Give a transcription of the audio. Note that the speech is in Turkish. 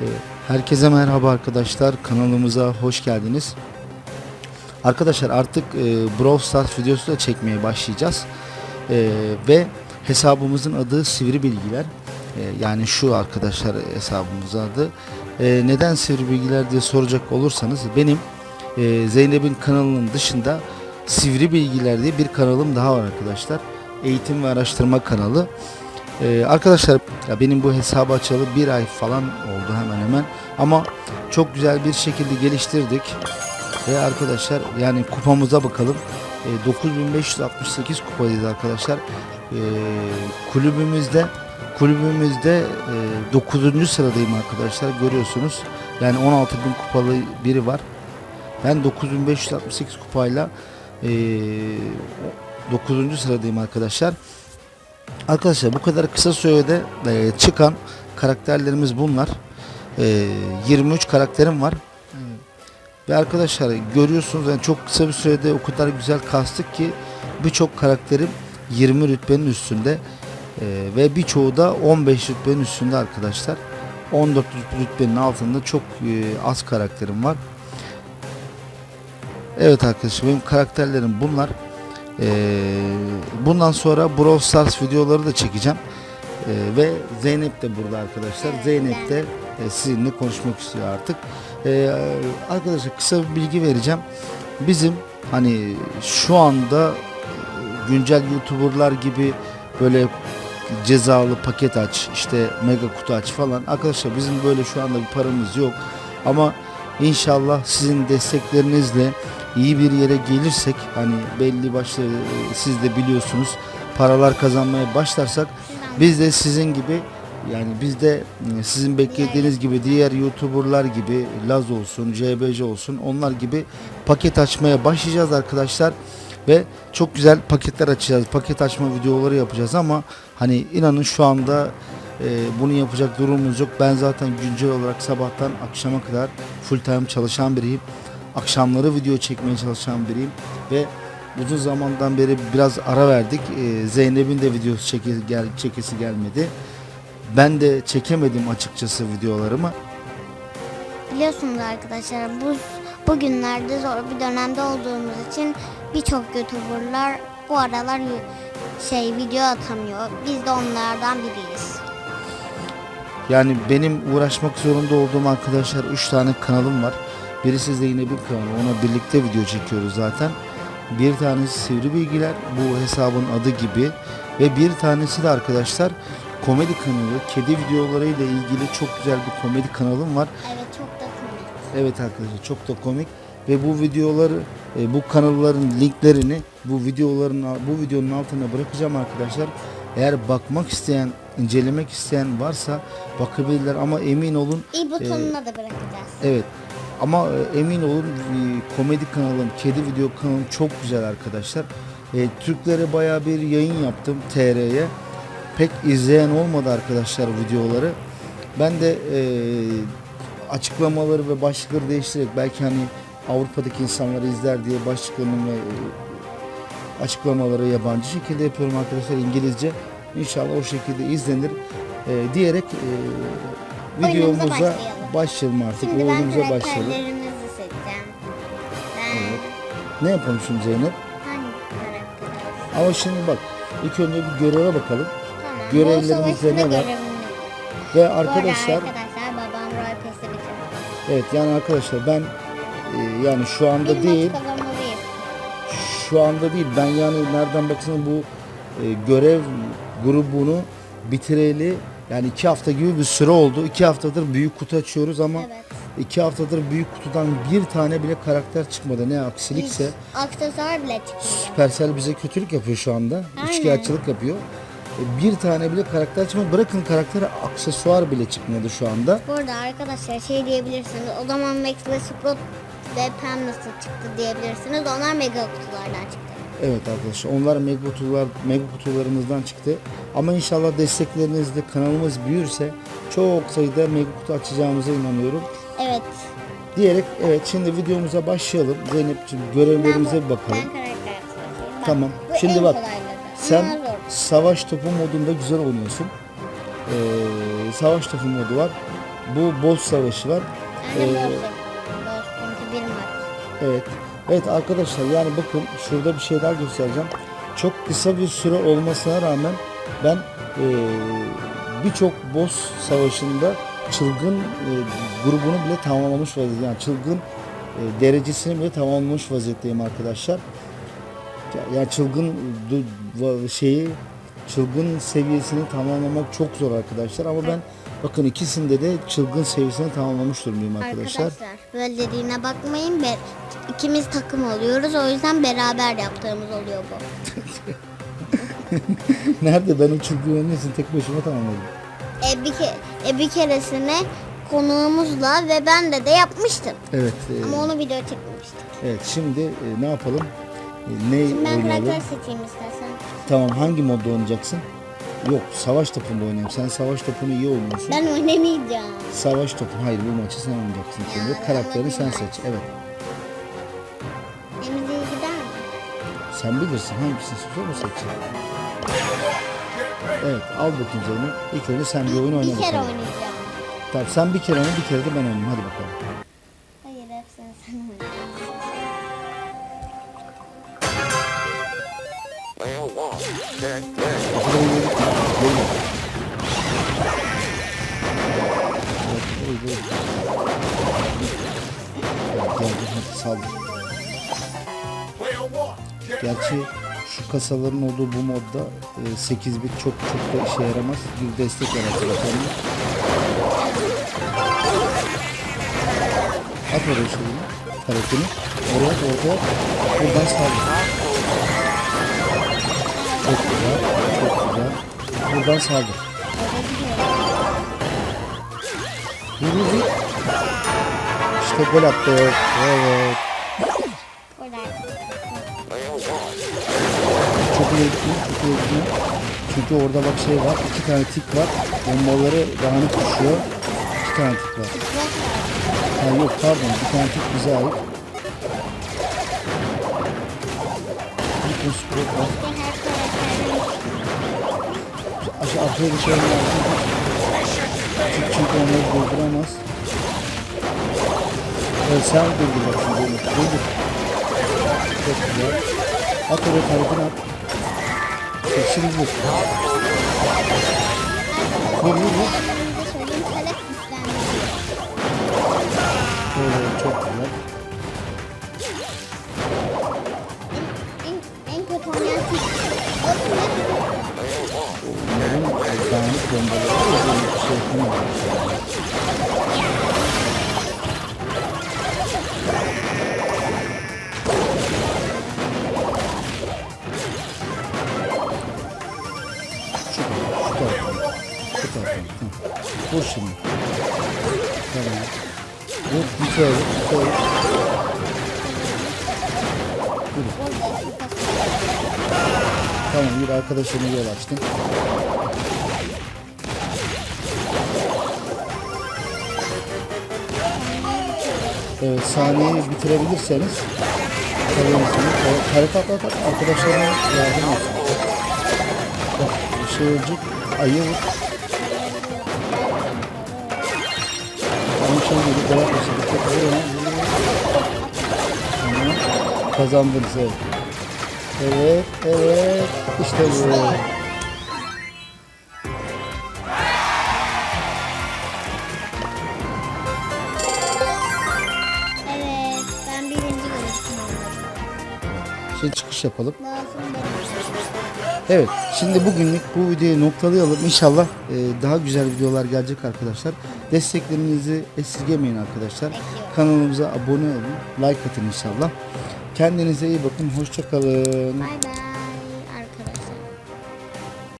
Ee, Herkese merhaba arkadaşlar. Kanalımıza hoş geldiniz. Arkadaşlar artık e, Brawl Stars videosu da çekmeye başlayacağız. E, ve hesabımızın adı Sivri Bilgiler. E, yani şu arkadaşlar hesabımızın adı. E, neden Sivri Bilgiler diye soracak olursanız benim e, Zeynep'in kanalının dışında Sivri Bilgiler diye bir kanalım daha var arkadaşlar. Eğitim ve araştırma kanalı. Ee, arkadaşlar ya benim bu hesabı açalı bir ay falan oldu hemen hemen. Ama çok güzel bir şekilde geliştirdik. Ve arkadaşlar yani kupamıza bakalım. Ee, 9568 kupayız arkadaşlar. Ee, kulübümüzde kulübümüzde e, 9. sıradayım arkadaşlar görüyorsunuz. Yani 16.000 kupalı biri var. Ben 9568 kupayla e, 9. sıradayım arkadaşlar Arkadaşlar bu kadar kısa sürede e, çıkan karakterlerimiz bunlar. E, 23 karakterim var. Ve arkadaşlar görüyorsunuz yani çok kısa bir sürede o kadar güzel kastık ki birçok karakterim 20 rütbenin üstünde E, ve birçoğu da 15 rütbenin üstünde arkadaşlar. 14 rütbenin altında çok e, az karakterim var. Evet arkadaşlar benim karakterlerim bunlar. Ee, bundan sonra Brawl Stars videoları da çekeceğim. Ee, ve Zeynep de burada arkadaşlar. Zeynep de e, sizinle konuşmak istiyor artık. Ee, arkadaşlar kısa bir bilgi vereceğim. Bizim hani şu anda e, güncel YouTuber'lar gibi böyle cezalı paket aç, işte mega kutu aç falan. Arkadaşlar bizim böyle şu anda bir paramız yok. Ama inşallah sizin desteklerinizle iyi bir yere gelirsek hani belli başlı e, siz de biliyorsunuz paralar kazanmaya başlarsak biz de sizin gibi yani biz de e, sizin beklediğiniz gibi diğer youtuberlar gibi Laz olsun, CBC olsun onlar gibi paket açmaya başlayacağız arkadaşlar ve çok güzel paketler açacağız. Paket açma videoları yapacağız ama hani inanın şu anda e, bunu yapacak durumumuz yok. Ben zaten güncel olarak sabahtan akşama kadar full time çalışan biriyim akşamları video çekmeye çalışan biriyim ve uzun zamandan beri biraz ara verdik. Ee, Zeynep'in de videosu çeke, gel, çekesi gelmedi. Ben de çekemedim açıkçası videolarımı. Biliyorsunuz arkadaşlar bu bugünlerde zor bir dönemde olduğumuz için birçok youtuberlar bu aralar şey video atamıyor. Biz de onlardan biriyiz. Yani benim uğraşmak zorunda olduğum arkadaşlar 3 tane kanalım var. Birisi Zeynep'in kanalı. Ona birlikte video çekiyoruz zaten. Bir tanesi Sivri Bilgiler. Bu hesabın adı gibi. Ve bir tanesi de arkadaşlar komedi kanalı. Kedi videolarıyla ilgili çok güzel bir komedi kanalım var. Evet çok da komik. Evet arkadaşlar çok da komik ve bu videoları e, bu kanalların linklerini bu videoların bu videonun altına bırakacağım arkadaşlar. Eğer bakmak isteyen, incelemek isteyen varsa bakabilirler ama emin olun İyi butonuna da bırakacağız. evet ama e, emin olun e, komedi kanalım, kedi video kanalım çok güzel arkadaşlar. E, Türklere bayağı bir yayın yaptım TR'ye. Pek izleyen olmadı arkadaşlar videoları. Ben de e, açıklamaları ve başlıkları değiştirerek belki hani Avrupa'daki insanları izler diye başlıklarını ve e, açıklamaları yabancı şekilde yapıyorum arkadaşlar İngilizce. İnşallah o şekilde izlenir e, diyerek e, videomuza başlayalım. artık. Şimdi ben Oyunumuza başlayalım. karakterlerimizi seçeceğim. Ben Evet. Ne yapalım şimdi Zeynep? hangi karakter? Ama şimdi bak ilk önce bir göreve bakalım. Tamam. Görevlerimizde ne var? Ve arkadaşlar arkadaşlar babam Roy Pass'i bitirdi. evet yani arkadaşlar ben e, yani şu anda Bir değil şu anda değil ben yani nereden baksanız bu e, görev grubunu bitireli yani iki hafta gibi bir süre oldu. İki haftadır büyük kutu açıyoruz ama Evet. iki haftadır büyük kutudan bir tane bile karakter çıkmadı. Ne aksilikse Hiç aksesuar bile çıkmıyor. Supercell bize kötülük yapıyor şu anda. İçkiyatçılık yapıyor. E, Bir tane bile karakter çıkmadı. Bırakın karaktere aksesuar bile çıkmadı şu anda. Bu arada arkadaşlar şey diyebilirsiniz. O zaman Max ve Sprout ve Pam nasıl çıktı diyebilirsiniz. Onlar mega kutulardan çıktı. Evet arkadaşlar onlar mega kutular mega kutularımızdan çıktı. Ama inşallah desteklerinizle kanalımız büyürse çok sayıda kutu açacağımıza inanıyorum. Evet. Diyerek evet şimdi videomuza başlayalım. Zeynep'ciğim görevlerimize bir Ben bakalım. karakter seçeyim. Bak, Tamam. bu Şimdi en bak, kolayları. Sen Bunlar zor. savaş topu modunda güzel oynuyorsun. Ee, savaş topu modu var. Bu boss savaşı var. Ben de Ee, boss yapıyorum. Boss çünkü bir maç. Evet. Evet arkadaşlar yani bakın şurada bir şeyler göstereceğim. Çok kısa bir süre olmasına rağmen ben eee, birçok boss savaşında çılgın eee, grubunu bile tamamlamış vaziyetteyim. Yani çılgın eee, derecesini bile tamamlamış vaziyetteyim arkadaşlar. Ya- Yani çılgın şeyi çılgın seviyesini tamamlamak çok zor arkadaşlar ama ben bakın ikisinde de çılgın seviyesini tamamlamış durumdayım arkadaşlar. Arkadaşlar böyle dediğine bakmayın. Be ikimiz takım oluyoruz. O yüzden beraber yaptığımız oluyor bu. Nerede ben o çılgın hepsini tek başıma tamamladım. E bir, ke e, bir keresine konuğumuzla ve ben de de yapmıştım. Evet. e, Ama onu video çekmemiştik. evet şimdi e, ne yapalım? E, ne Şimdi ben oynayalım? karakter seçeyim istersen. Tamam hangi modda oynayacaksın? Yok savaş topunda oynayayım. Sen savaş topunu iyi oynuyorsun. Ben oynamayacağım. Savaş topu. Hayır bu maçı sen oynayacaksın şimdi. Ya, Karakterini sen seç. Evet. Emre gider mi? Sen bilirsin hangisini seçiyor mu seçeceksin? Evet al bakayım Zeynep. İlk önce sen bir oyun oyna Bir kere bakalım. oynayacağım. Tamam sen bir kere oyna bir kere de ben oynayayım. Hadi bakalım. Hayır hepsini sen oynayacaksın. Check. Kapıda oynadık mı? Gel bak. Evet, oy, oy. Evet, geldi hadi saldır. Gerçi şu kasaların olduğu bu modda e, 8 bit çok çok da işe yaramaz. Bir destek yaratır efendim. At oraya şeyini, taretini. Oraya at, ortaya. Buradan saldır. Çok güzel, çok güzel. Buradan saldır. Vur vur vur. İşte gol attı. Evet. Çok iyi gitmiyor, çok iyi gitmiyor. Çünkü orada bak şey var, iki tane tik var. Bombaları dağınık düşüyor. İki tane tik var. Ha yok pardon, bir tane tik bize ait. Bir squat var. Aşağı arkaya bir şey. Tik çünkü onları durduramaz. Evet sen durduracaksın bunu. Durdur. Çok güzel. At oraya tarafını at. Şimdi vur. Vur vur vur. Evet çok güzel. En, en kötü oynayan tip. Bakın ne Bunların e, dağınık bombaları öyle bir şey yapamıyorlar. Vur şimdi. Tamam. Vur, bir kere vur. Tamam, bir arkadaşına yol açtın. Evet, sahneyi bitirebilirseniz kalıyorsunuz. Harita at at at. Arkadaşlarına yardım etsin. Bak, bir şey. Ayı vur. Gibi vur. Tamam. Kazandınız evet. Evet, evet. İşte bu. Evet ben birinci görüşüm Şimdi çıkış yapalım. Lazım bana. Evet, şimdi bugünlük bu videoyu noktalayalım. İnşallah e, daha güzel videolar gelecek arkadaşlar. Desteklerinizi esirgemeyin arkadaşlar. Kanalımıza abone olun, like atın inşallah. Kendinize iyi bakın, hoşça kalın. Bay bay.